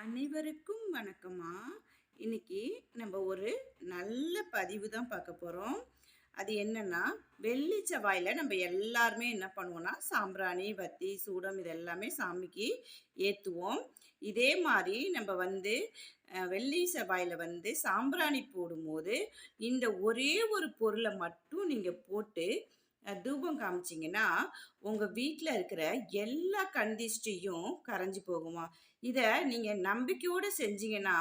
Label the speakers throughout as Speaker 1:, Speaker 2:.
Speaker 1: அனைவருக்கும் வணக்கம்மா. இன்னைக்கு நம்ம ஒரு நல்ல பதிவு தான் பார்க்க போகிறோம் அது என்னன்னா வெள்ளி செவ்வாயில் நம்ம எல்லாருமே என்ன பண்ணுவோம்னா சாம்பிராணி வத்தி சூடம் இது எல்லாமே சாமிக்கு ஏற்றுவோம் இதே மாதிரி நம்ம வந்து வெள்ளி செவ்வாயில் வந்து சாம்பிராணி போடும்போது இந்த ஒரே ஒரு பொருளை மட்டும் நீங்கள் போட்டு தூபம் காமிச்சிங்கன்னா உங்கள் வீட்டில் இருக்கிற எல்லா கண்டிஷ்டியும் கரைஞ்சி போகுமா? இதை நீங்கள் நம்பிக்கையோடு செஞ்சீங்கன்னா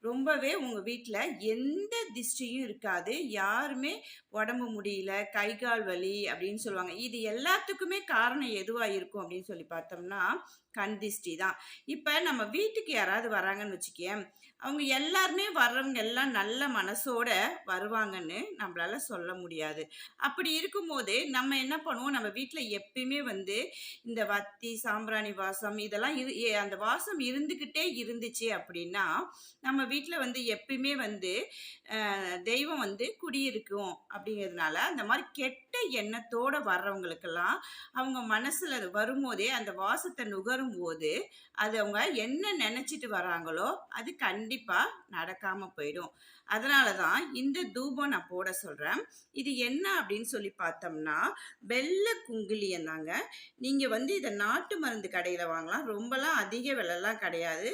Speaker 1: ரொம்பவே உங்கள் வீட்டில் எந்த திஷ்டியும் இருக்காது. யாருமே உடம்பு முடியல கை கால் வலி அப்படின்னு சொல்லுவாங்க. இது எல்லாத்துக்குமே காரணம் எதுவாக இருக்கும் அப்படின்னு சொல்லி பார்த்தோம்னா கண் திஷ்டி தான். இப்போ நம்ம வீட்டுக்கு யாராவது வராங்கன்னு வச்சுக்கேன் அவங்க எல்லாருமே வர்றவங்க எல்லாம் நல்ல மனசோட வருவாங்கன்னு நம்மளால சொல்ல முடியாது. அப்படி இருக்கும்போது நம்ம என்ன பண்ணுவோம்? நம்ம வீட்டில் எப்பயுமே வந்து இந்த வத்தி சாம்பிராணி வாசம் இதெல்லாம் இரு ஏ- அந்த வாசம் இருந்துக்கிட்டே இருந்துச்சு அப்படின்னா நம்ம வீட்டில் வந்து எப்பயுமே வந்து தெய்வம் வந்து குடியிருக்கும் அப்படிங்கிறதுனால அந்த மாதிரி கெட்ட எண்ணத்தோட வர்றவங்களுக்கெல்லாம் அவங்க மனசில் வரும்போதே அந்த வாசத்தை நுகரும் போது அது அவங்க என்ன நினச்சிட்டு வராங்களோ அது கண்டிப்பாக நடக்காமல் போயிடும். அதனால தான் இந்த தூபம் நான் போட சொல்கிறேன் இது என்ன அப்படின்னு சொல்லி பார்த்தோம்னா வெள்ளை குங்குலியம் தாங்க நீங்க வந்து இதை நாட்டு மருந்து கடையில வாங்கலாம். ரொம்பலாம் அதிக விலைலாம் கிடையாது.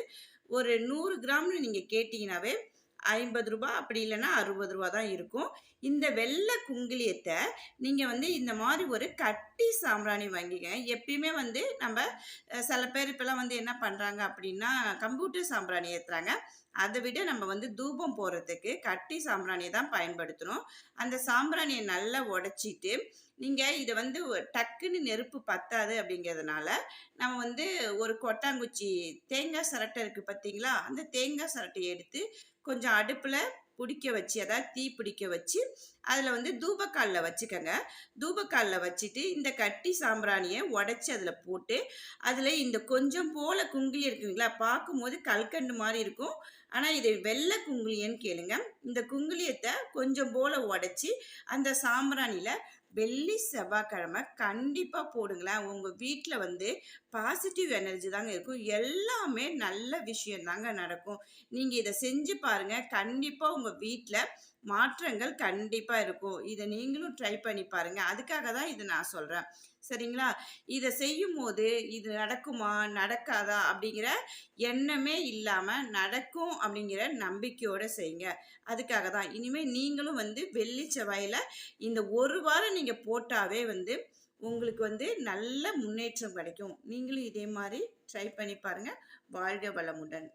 Speaker 1: ஒரு நூறு கிராம்னு நீங்க கேட்டிங்கனாவே ஐம்பது ரூபா அப்படி இல்லைன்னா அறுபது ரூபா தான் இருக்கும். இந்த வெள்ளை குங்குலியத்தை நீங்கள் வந்து இந்த மாதிரி ஒரு கட்டி சாம்பிராணி வாங்கிங்க எப்பயுமே வந்து நம்ம சில பேர் இப்போலாம் வந்து என்ன பண்ணுறாங்க அப்படின்னா கம்ப்யூட்டர் சாம்பிராணி ஏற்றுறாங்க அதை விட நம்ம வந்து தூபம் போடுறதுக்கு கட்டி சாம்பிராணியை தான் பயன்படுத்தணும். அந்த சாம்பிராணியை நல்லா உடச்சிட்டு நீங்கள் இதை வந்து டக்குன்னு நெருப்பு பத்தாது அப்படிங்கிறதுனால நம்ம வந்து ஒரு கொட்டாங்குச்சி தேங்காய் சரட்டை இருக்குது பார்த்தீங்களா? அந்த தேங்காய் சரட்டையை எடுத்து கொஞ்சம் அடுப்பில் பிடிக்க வச்சு அதாவது தீ பிடிக்க வச்சு அதில் வந்து தூபக்காலில் வச்சுக்கோங்க. தூபக்காலில் வச்சுட்டு இந்த கட்டி சாம்பிராணியை உடச்சி அதில் போட்டு அதில் இந்த கொஞ்சம் போல குங்குலி இருக்குங்களா பார்க்கும்போது கல்கண்டு மாதிரி இருக்கும். ஆனால் இது வெள்ளை குங்குலியன்னு கேளுங்க. இந்த குங்குலியத்தை கொஞ்சம் போல உடச்சி அந்த சாம்பிராணியில் வெள்ளி செவ்வாய்க்கிழமை கண்டிப்பாக போடுங்களேன். உங்கள் வீட்டில் வந்து பாசிட்டிவ் எனர்ஜி தாங்க இருக்கும். எல்லாமே நல்ல விஷயம் தாங்க நடக்கும். நீங்கள் இதை செஞ்சு பாருங்கள் கண்டிப்பாக உங்கள் வீட்டில் மாற்றங்கள் கண்டிப்பாக இருக்கும். இதை நீங்களும் ட்ரை பண்ணி பாருங்கள் அதுக்காக தான் இதை நான் சொல்கிறேன் சரிங்களா? இதை செய்யும் போது இது நடக்குமா? நடக்காதா? அப்படிங்கிற எண்ணமே இல்லாமல் நடக்கும் அப்படிங்கிற நம்பிக்கையோடு செய்யுங்க. அதுக்காக தான். இனிமேல் நீங்களும் வந்து வெள்ளி செவ்வாயில் இந்த ஒரு வாரம் நீங்கள் போட்டாவே வந்து உங்களுக்கு வந்து நல்ல முன்னேற்றம் கிடைக்கும். நீங்களும் இதே மாதிரி ட்ரை பண்ணி பாருங்கள் வாழ்க வளமுடன்.